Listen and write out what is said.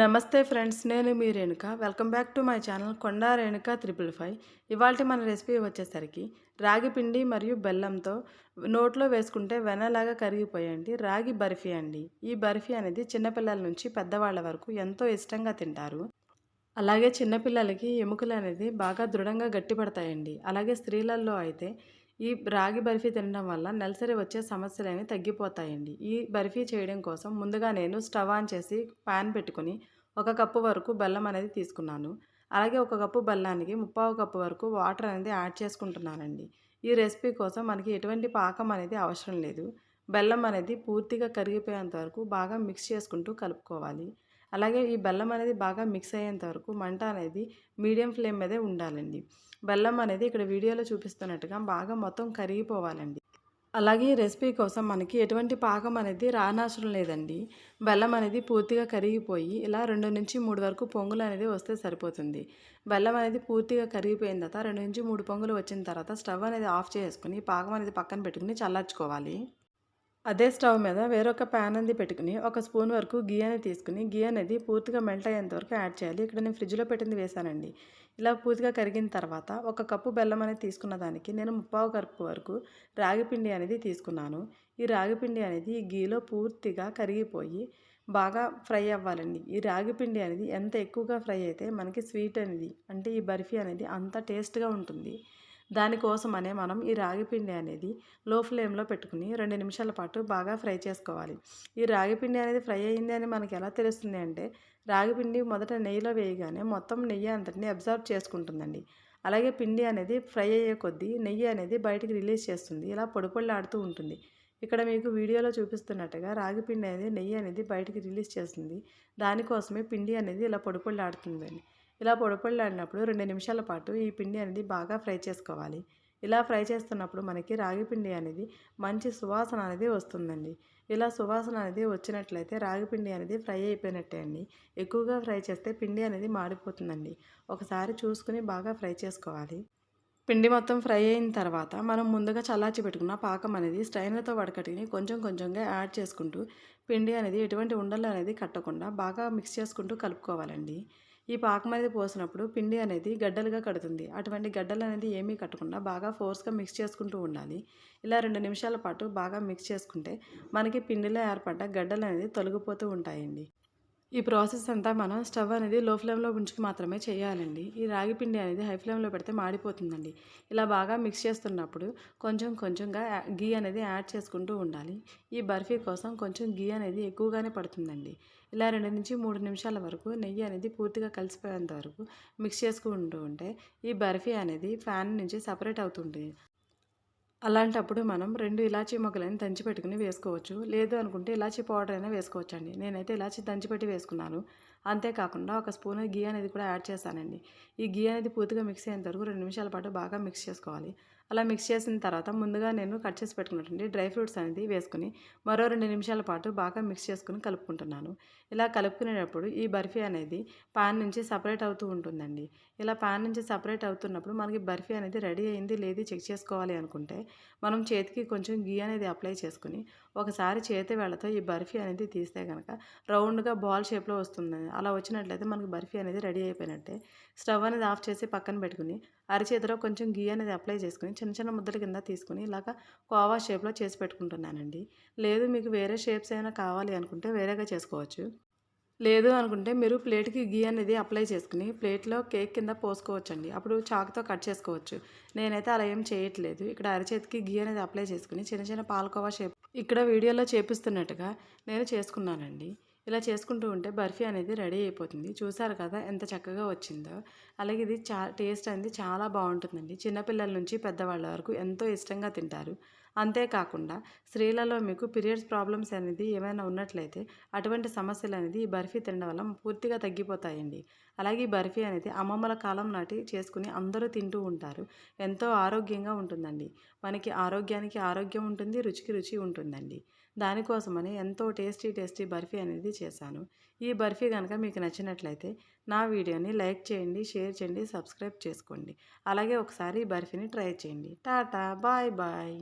నమస్తే ఫ్రెండ్స్ నేను మీ Renuka. Welcome back to my channel Konda Renuka triple five. ఇవాళ మన రెసిపీ వచ్చేసరికి రాగి పిండి మరియు బెల్లంతో నోట్లో వేసుకుంటే వెనలాగా కరిగిపోయండి రాగి బర్ఫీ అండి. ఈ బర్ఫీ అనేది చిన్నపిల్లల నుంచి పెద్దవాళ్ళ వరకు ఎంతో ఇష్టంగా తింటారు. అలాగే చిన్నపిల్లలకి ఎముకలు అనేది బాగా దృఢంగా గట్టిపడతాయండి. అలాగే స్త్రీలలో అయితే ఈ రాగి బర్ఫీ తినడం వల్ల నెలసరి వచ్చే సమస్యలన్నీ తగ్గిపోతాయండి. ఈ బర్ఫీ చేయడం కోసం ముందుగా నేను స్టవ్ ఆన్ చేసి పాన్ పెట్టుకుని ఒక కప్పు వరకు బెల్లం అనేది తీసుకున్నాను. అలాగే ఒక కప్పు బెల్లానికి ముప్పావు కప్పు వరకు వాటర్ అనేది యాడ్ చేసుకుంటున్నానండి. ఈ రెసిపీ కోసం మనకి ఎటువంటి పాకం అనేది అవసరం లేదు. బెల్లం అనేది పూర్తిగా కరిగిపోయేంత వరకు బాగా మిక్స్ చేసుకుంటూ కలుపుకోవాలి. అలాగే ఈ బెల్లం అనేది బాగా మిక్స్ అయ్యేంత వరకు మంట అనేది మీడియం ఫ్లేమ్ మీదే ఉండాలండి. బెల్లం అనేది ఇక్కడ వీడియోలో చూపిస్తున్నట్టుగా బాగా మొత్తం కరిగిపోవాలండి. అలాగే ఈ రెసిపీ కోసం మనకి ఎటువంటి పాకం అనేది రానవసరం లేదండి. బెల్లం అనేది పూర్తిగా కరిగిపోయి ఇలా రెండు నుంచి మూడు వరకు పొంగులు అనేది వస్తే సరిపోతుంది. బెల్లం అనేది పూర్తిగా కరిగిపోయిన తర్వాత రెండు నుంచి మూడు పొంగులు వచ్చిన తర్వాత స్టవ్ అనేది ఆఫ్ చేసుకుని పాకం అనేది పక్కన పెట్టుకుని చల్లార్చుకోవాలి. అదే స్టవ్ మీద వేరొక ప్యాన్ అనేది పెట్టుకుని ఒక స్పూన్ వరకు గీ అనేది తీసుకుని గీ అనేది పూర్తిగా మెల్ట్ అయ్యేంత వరకు యాడ్ చేయాలి. ఇక్కడ నేను ఫ్రిడ్జ్లో పెట్టింది వేసానండి ఇలా పూర్తిగా కరిగిన తర్వాత ఒక కప్పు బెల్లం అనేది తీసుకున్న దానికి నేను ముప్పావు కప్పు వరకు రాగిపిండి అనేది తీసుకున్నాను. ఈ రాగిపిండి అనేది ఈ గీలో పూర్తిగా కరిగిపోయి బాగా ఫ్రై అవ్వాలండి. ఈ రాగిపిండి అనేది ఎంత ఎక్కువగా ఫ్రై అయితే మనకి స్వీట్ అనేది అంటే ఈ బర్ఫీ అనేది అంత టేస్ట్గా ఉంటుంది. దానికోసమనే మనం ఈ రాగిపిండి అనేది లో ఫ్లేమ్లో పెట్టుకుని రెండు నిమిషాల పాటు బాగా ఫ్రై చేసుకోవాలి. ఈ రాగిపిండి అనేది ఫ్రై అయ్యింది అని మనకి ఎలా తెలుస్తుంది అంటే రాగిపిండి మొదట నెయ్యిలో వేయగానే మొత్తం నెయ్యి అంతటిని అబ్జర్వ్ చేసుకుంటుందండి. అలాగే పిండి అనేది ఫ్రై అయ్యే కొద్దీ నెయ్యి అనేది బయటికి రిలీజ్ చేస్తుంది. ఇలా పొడిపొళ్ళాడుతూ ఉంటుంది. ఇక్కడ మీకు వీడియోలో చూపిస్తున్నట్టుగా రాగి పిండి అనేది నెయ్యి అనేది బయటికి రిలీజ్ చేస్తుంది. దానికోసమే పిండి అనేది ఇలా పొడిపొళ్ళాడుతుందండి ఇలా పొడి రెండు నిమిషాల పాటు ఈ పిండి అనేది బాగా ఫ్రై చేసుకోవాలి. ఇలా ఫ్రై చేస్తున్నప్పుడు మనకి రాగి పిండి అనేది మంచి సువాసన అనేది వస్తుందండి. ఇలా సువాసన అనేది వచ్చినట్లయితే రాగి పిండి అనేది ఫ్రై అయిపోయినట్టే అండి. ఎక్కువగా ఫ్రై చేస్తే పిండి అనేది మాడిపోతుందండి. ఒకసారి చూసుకుని బాగా ఫ్రై చేసుకోవాలి. పిండి మొత్తం ఫ్రై అయిన తర్వాత మనం ముందుగా చల్లార్చి పెట్టుకున్న పాకం అనేది స్ట్రైనర్తో వడకట్టుకుని కొంచెం కొంచెంగా యాడ్ చేసుకుంటూ పిండి అనేది ఎటువంటి ఉండలు అనేది కట్టకుండా బాగా మిక్స్ చేసుకుంటూ కలుపుకోవాలండి. ఈ పాకం అనేది పోసినప్పుడు పిండి అనేది గడ్డలుగా కడుతుంది. అటువంటి గడ్డలు అనేది ఏమీ కట్టకుండా బాగా ఫోర్స్గా మిక్స్ చేసుకుంటూ ఉండాలి. ఇలా రెండు నిమిషాల పాటు బాగా మిక్స్ చేసుకుంటే మనకి పిండిలో ఏర్పడ్డ గడ్డలు అనేది తొలగిపోతూ ఉంటాయండి. ఈ ప్రాసెస్ అంతా మనం స్టవ్ అనేది లో ఫ్లేమ్లో ఉంచుకు మాత్రమే చేయాలండి. ఈ రాగి పిండి అనేది హై ఫ్లేమ్లో పెడితే మాడిపోతుందండి. ఇలా బాగా మిక్స్ చేస్తున్నప్పుడు కొంచెం కొంచెంగా గీ అనేది యాడ్ చేసుకుంటూ ఉండాలి. ఈ బర్ఫీ కోసం కొంచెం గీ అనేది ఎక్కువగానే పడుతుందండి. ఇలా రెండు నుంచి మూడు నిమిషాల వరకు నెయ్యి అనేది పూర్తిగా కలిసిపోయేంత వరకు మిక్స్ చేసుకుంటూ ఉంటే ఈ బర్ఫీ అనేది ఫ్యాన్ నుంచి సపరేట్ అవుతుంది అలాంటప్పుడు మనం రెండు ఇలాచీ మొగ్గలని దంచి పెట్టుకుని వేసుకోవచ్చు. లేదు అనుకుంటే ఇలాచీ పౌడర్ అయినా వేసుకోవచ్చు అండి నేనైతే ఇలాచీ దంచిపెట్టి వేసుకున్నాను. అంతేకాకుండా ఒక స్పూన్ గీ అనేది కూడా యాడ్ చేశానండి. ఈ గీ అనేది పూర్తిగా మిక్స్ అయ్యేంత వరకు రెండు నిమిషాల పాటు బాగా మిక్స్ చేసుకోవాలి. అలా మిక్స్ చేసిన తర్వాత ముందుగా నేను కట్ చేసి పెట్టుకున్నటువంటి డ్రై ఫ్రూట్స్ అనేది వేసుకుని మరో రెండు నిమిషాల పాటు బాగా మిక్స్ చేసుకుని కలుపుకుంటున్నాను. ఇలా కలుపుకునేటప్పుడు ఈ బర్ఫీ అనేది పాన్ నుంచి సపరేట్ అవుతూ ఉంటుందండి. ఇలా పాన్ నుంచి సపరేట్ అవుతున్నప్పుడు మనకి బర్ఫీ అనేది రెడీ అయింది లేదు చెక్ చేసుకోవాలి అనుకుంటే మనం చేతికి కొంచెం గీ అనేది అప్లై చేసుకుని ఒకసారి చేతి వేళతో ఈ బర్ఫీ అనేది తీస్తే కనుక రౌండ్గా బాల్ షేప్లో వస్తుంది. అలా వచ్చినట్లయితే మనకి బర్ఫీ అనేది రెడీ అయిపోయినట్టే. స్టవ్ అనేది ఆఫ్ చేసి పక్కన పెట్టుకుని అరిచేతిలో కొంచెం గీ అనేది అప్లై చేసుకుని చిన్న చిన్న ముద్దల కింద తీసుకుని ఇలాగ కోవా షేప్లో చేసి పెట్టుకుంటున్నానండి. లేదు మీకు వేరే షేప్స్ అయినా కావాలి అనుకుంటే వేరేగా చేసుకోవచ్చు. లేదు అనుకుంటే మీరు ప్లేట్కి గీ అనేది అప్లై చేసుకుని ప్లేట్లో కేక్ కింద పోసుకోవచ్చండి. అప్పుడు చాకుతో కట్ చేసుకోవచ్చు. నేనైతే అలా ఏం చేయట్లేదు. ఇక్కడ అరచేతికి గీ అనేది అప్లై చేసుకుని చిన్న చిన్న పాలకోవా షేప్ ఇక్కడ వీడియోలో చేపిస్తున్నట్టుగా నేను చేసుకున్నానండి. ఇలా చేసుకుంటూ ఉంటే బర్ఫీ అనేది రెడీ అయిపోతుంది. చూసారు కదా ఎంత చక్కగా వచ్చిందో. అలాగే ఇది చా టేస్ట్ అనేది చాలా బాగుంటుందండి. చిన్నపిల్లల నుంచి పెద్దవాళ్ళ వరకు ఎంతో ఇష్టంగా తింటారు. అంతేకాకుండా స్త్రీలలో మీకు పీరియడ్స్ ప్రాబ్లమ్స్ అనేది ఏమైనా ఉన్నట్లయితే అటువంటి సమస్యలు అనేది ఈ బర్ఫీ తినడం వల్ల పూర్తిగా తగ్గిపోతాయండి. అలాగే ఈ బర్ఫీ అనేది అమ్మమ్మల కాలం నాటి చేసుకుని అందరూ తింటూ ఉంటారు. ఎంతో ఆరోగ్యంగా ఉంటుందండి. మనకి ఆరోగ్యానికి ఆరోగ్యం ఉంటుంది రుచికి రుచి ఉంటుందండి. దానికోసమని ఎంతో టేస్టీ టేస్టీ బర్ఫీ అనేది చేశాను. ఈ బర్ఫీ కనుక మీకు నచ్చినట్లయితే నా వీడియోని లైక్ చేయండి షేర్ చేయండి సబ్స్క్రైబ్ చేసుకోండి. అలాగే ఒకసారి ఈ బర్ఫీని ట్రై చేయండి. Tata bye bye.